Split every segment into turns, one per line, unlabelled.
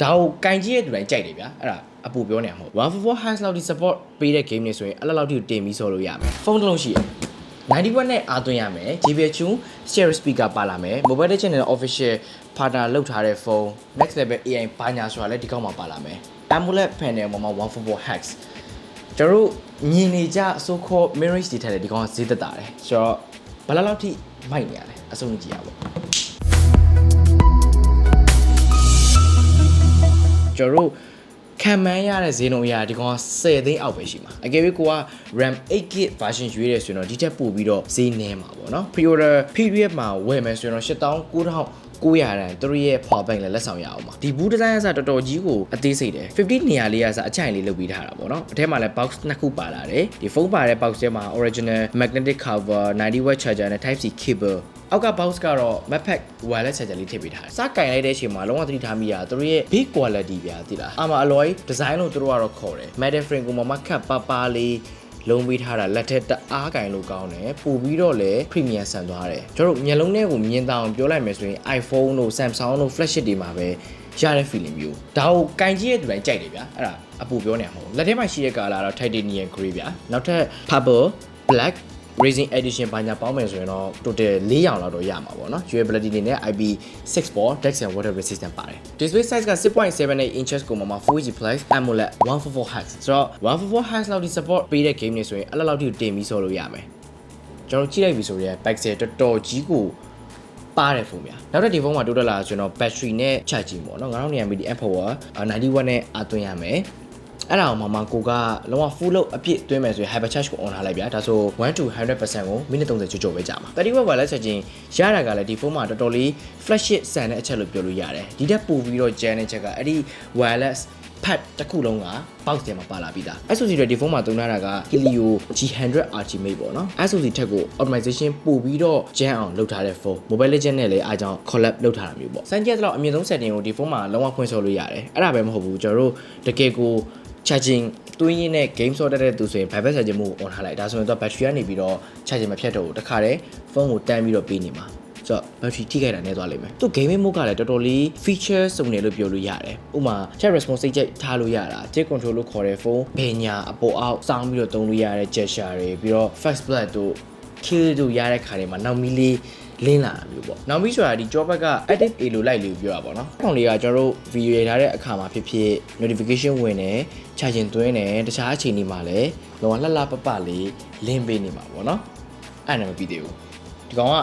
ဒါကိုကင်ကြည့်ရတဲ့သူတိုင်းကြိုက်တယ်ဗျာအဲ့ဒါအပူပြောနေမှာမဟုတ်144 hash လောက်ဒီ support ပေးတဲ့ game တွေဆိုရင်အဲ့လောက်လောက်ထိကိုတင်ပြီးဆော်လို့ရမယ်ဖုန်းတစ်လုံးရှိတယ်90 watt နဲ့အားသွင်းရမယ် JBL Tune stereo speaker ပါလာမယ် mobile legend နဲ့ official partner လောက်ထားတဲ့ဖုန်း next level AI ဘာညာဆိုတာလည်းဒီကောက်မှာပါလာမယ် AMOLED panel ပေါ်မှာ144 hertz ကျွန်တော်တို့မြင်နေကြ so called mirrors တွေထက်လည်းဒီကောင်ကဈေးသက်တာတယ်ဆိုတော့ဘယ်လောက်လောက်ထိမိုက်နေရလဲအဆုံးကြည့်ရပါ ကျွန်တော်တို့ခံမှန်းရတဲ့ဈေးနှုန်းအရာဒီကောင်က10သိန်းအောက်ပဲရှိမှာအကယ်၍ကိုက RAM 8GB version ရွေးတယ်ဆိုရင်တော့ဒီထက်ပိုပြီးတော့ဈေးနည်းမှာပေါ့နော် pre-order period မှာဝယ်မယ်ဆိုရင်တော့8900 900တန်သူတို့ရဲ့ power bank လည်းလက်ဆောင်ရအောင်ပါဒီဘူးဒီဇိုင်းကစားတော်တော်ကြီးကိုအသေးစိတ်တယ်50နေရာလေးကစားအချိုင်လေးလုပ်ပြီးထားတာပေါ့နော်အထက်မှာလည်း box နှစ်ခုပါလာတယ်ဒီဖုန်းပါတဲ့ box ထဲမှာ original magnetic cover 90 watt charger နဲ့ type C cable အောက်က box ကတော့ Mac wireless charger လေးထည့်ပေးထားတယ်။စကင်လိုက်တဲ့အချိန်မှာလုံးဝသတိထားမိတာသူတို့ရဲ့ big quality ဗျာသိလား။အာမ alloy design လို့သူတို့ကတော့ခေါ်တယ်။ metal frame ကိုမှမခတ်ပါပါလေးလုံးပေးထားတာလက်ထက်တအားကင်လို့ကောင်းတယ်ပို့ပြီးတော့လည်း premium ဆန်သွားတယ်ကျွန်တော်တို့မျက်လုံးထဲကိုမြင်တောင်ပြောလိုက်မယ်ဆိုရင် iPhone တို့ Samsung တို့ flagship တွေမှာပဲရတဲ့ feeling မျိုးဒါကိုကင်ကြည့်ရတဲ့သူတိုင်းကြိုက်တယ်ဗျာအဲ့ဒါအပူပြောနေမှာမဟုတ်လက်ထဲမှာရှိတဲ့ color တော့ titanium gray ဗျာနောက်ထပ် purple black Racing Edition ဘာညာပေါင်းမယ်ဆိုရင်တော့ total 4ရောင်လောက်တော့ရမှာပေါ့နော် durability အနေနဲ့ IP6 ပေါ် Dex and water resistant ပါတယ် display size က6.78 inches ကိုမှမှာ Full HD Plus AMOLED 144 Hz ဆိုတော့144 Hz လောက်ဒီ support ပေးတဲ့ game တွေဆိုရင်အဲ့လောက်လောက်ထိကိုတင်ပြီးဆော်လို့ရမယ်ကျွန်တော်ကြည့်လိုက်ပြီဆိုရင် pixel တော်တော်ကြီးကိုပါတဲ့ဖုန်းများနောက်တစ်ဒီဖုန်းမှာတိုးတက်လာဆိုတော့ battery နဲ့ charging ပေါ့နော်9000 mAh power 90 watt နဲ့အားသွင်းရမယ် အဲ့ဒါအောင်မမကိုကလုံးဝ full load အပြည့်သွင်းမယ်ဆိုရင် hyper charge ကို on ထားလိုက်ဗျာဒါဆို1 to 100%ကိုမိနစ်30ကျော်ကျော်ပဲကြာမှာ30 watt wireless charging ရတာကလည်းဒီဖုန်းမှာတော်တော်လေး flagship ဆန်တဲ့အချက်လို့ပြောလို့ရတယ်ဒီတက်ပို့ပြီးတော့ကျန်တဲ့ချက်ကအဲ့ဒီ wireless ဖတ်တစ်ခုလုံးက box ထဲမှာပါလာပြီးသား SoC တွေဒီဖုန်းမှာသုံးထားတာက Helio G100 Ultimate ပေါ့နော် SoC ထက်ကို optimization ပို့ပြီးတော့ကျန်းအောင်လုပ်ထားတဲ့ဖုန်း Mobile Legend နဲ့လည်းအားကြောင့် collab လုပ်ထားတာမျိုးပေါ့စမ်းကြက်တော့အမြင့်ဆုံး setting ကိုဒီဖုန်းမှာလုံးဝဖွင့်ဆိုလို့ရတယ်အဲ့ဒါပဲမဟုတ်ဘူးကျွန်တော်တို့တကယ်ကို charging တွင်းရင်းနဲ့ game ဆော့တတ်တဲ့သူဆိုရင် bypass charging မို့ on ထားလိုက်ဒါဆိုရင်တော့ battery ကနေပြီးတော့ charging မဖြတ်တော့ဘူးတခါတည်းဖုန်းကိုတန်းပြီးတော့ပေးနေမှာဆိုတော့ battery ထိခိုက်တာနဲ့သွားလိမ့်မယ်သူ gaming mode ကလည်းတော်တော်လေး feature စုံတယ်လို့ပြောလို့ရတယ်ဥပမာ chat response စိတ်ကြိုက်ထားလို့ရတာ jet control လို့ခေါ်တဲ့ဖုန်းဘယ်ညာအပေါ်အောက်စောင်းပြီးတော့သုံးလို့ရတဲ့ gesture တွေပြီးတော့ fast blood တို့ kill တို့ရတဲ့ခါတွေမှာနောက်မီလေး လင်းလာတာမျိုးပေါ့နောက်ပြီးဆိုတာဒီ job ဘက်က active A လို့လိုက်လို့ပြောတာပေါ့နော်။ခေါင်းလေးကကျွန်တော်တို့ video ရထားတဲ့အခါမှာဖြစ်ဖြစ် notification ဝင်တယ် charging သွင်းတယ်တခြားအချိန်တွေမှာလည်းလောကလှလှပပလေးလင်းပေးနေမှာပေါ့နော်။အဲ့ဒါမပြီးသေးဘူး။ဒီကောင်က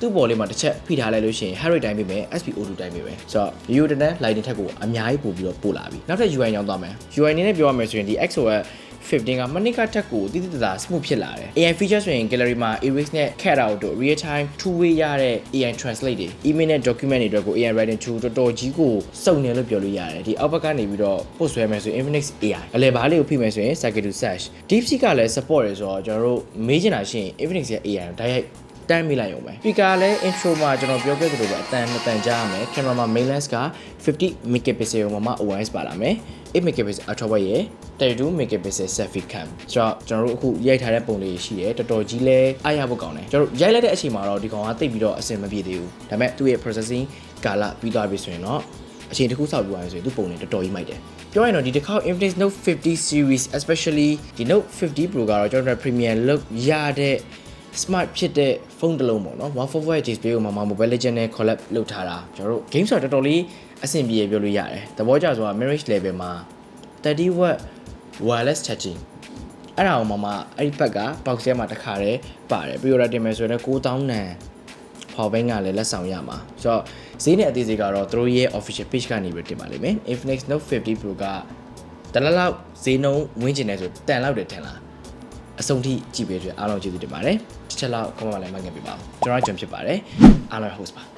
သူ့ပေါ်လေးမှာတစ်ချက်ဖိထားလိုက်လို့ရှိရင် heart rate တိုင်းပေးမယ် SPO2 တိုင်းပေးမယ်ဆိုတော့ video တန်း lighting ထက်ကိုအများကြီးပို့ပြီးတော့ပို့လာပြီနောက်ထပ် UI ညောင်းသွားမယ် UI အနေနဲ့ပြောရမယ်ဆိုရင်ဒီ XOS 15ကမနစ်ကတက်ကိုတိတိတသာ smooth ဖြစ်လာတယ် AI feature ဆိုရင် gallery မှာ erase နဲ့ cat out တို့ real time two way ရတဲ့ AI translate တွေ email နဲ့ document တွေအတွက်ကို AI writing tool တော်တော်ကြီးကိုစုံနေလို့ပြောလို့ရတယ်ဒီအောက်ဘက်ကနေပြီးတော့ post ဆွဲမယ်ဆိုရင် Infinix AI အလဲဘားလေးကိုဖိမယ်ဆိုရင် Circuit to Search DeepSeek ကလည်း support ရဆိုတော့ကျွန်တော်တို့မေးချင်တာရှိရင် Infinix ရဲ့ AI ကိုတိုက်ရိုက် တန်းမိလိုက်ရုံပဲ speaker လည်း intro မှာကျွန်တော်ပြောခဲ့သလိုပဲအတန်မတန်ကြားရမယ် camera မှာ main lens က50 megapixel မှာမှ OIS ပါလာမယ်8 megapixel ultra wide ရယ်32 megapixel selfie cam ဆိုတော့ကျွန်တော်တို့အခုရိုက်ထားတဲ့ပုံလေးရှိရယ်တော်တော်ကြီးလဲအားရဖို့ကောင်းတယ်ကျွန်တော်တို့ရိုက်လိုက်တဲ့အချိန်မှာတော့ဒီကောင်ကတိတ်ပြီးတော့အဆင်မပြေသေးဘူးဒါပေမဲ့သူ့ရဲ့ processing ကာလပြီးသွားပြီဆိုရင်တော့အချိန်တစ်ခုစောက်ပြီးသွားပြီဆိုရင်သူ့ပုံလေးတော်တော်ကြီးမိုက်တယ်ပြောရင်တော့ဒီတစ်ခေါက် Infinix Note 50 series especially ဒီ Note 50 Pro ကတော့ကျွန်တော်တို့ premium look ရတဲ့ smart ဖြစ်တဲ့ဖုန်းတစ်လုံးပေါ့နော်144 display ကိုမှ Mobile Legends နဲ့ collab လုပ်ထားတာကျွန်တော်တို့ game ဆိုတော့တော်တော်လေးအဆင်ပြေပြောလို့ရတယ်သဘောကျဆိုတာ marriage level မှာ30 watt wireless charging အဲ့ဒါအောင်မှမှအဲ့ဒီဘက်က box ထဲမှာတစ်ခါတည်းပါတယ်ပြီးတော့တင်မယ်ဆိုရင်9000နန် power bank ကလည်းလက်ဆောင်ရမှာဆိုတော့ဈေးနဲ့အသေးစိတ်ကတော့သူတို့ရဲ့ official page ကနေပြီးတင်ပါလိမ့်မယ် Infinix Note 50 Pro ကတလလောက်ဈေးနှုန်းဝင်းကျင်နေဆိုတန်လောက်တယ်ထင်လား အဆုံးထိကြည့်ပေးကြအားလုံးကျေးဇူးတင်ပါတယ်တစ်ချက်လောက် comment မှာလည်းမှတ်ခဲ့ပေးပါဦးကျွန်တော်ကျွန်ဖြစ်ပါတယ်အားလုံး host ပါ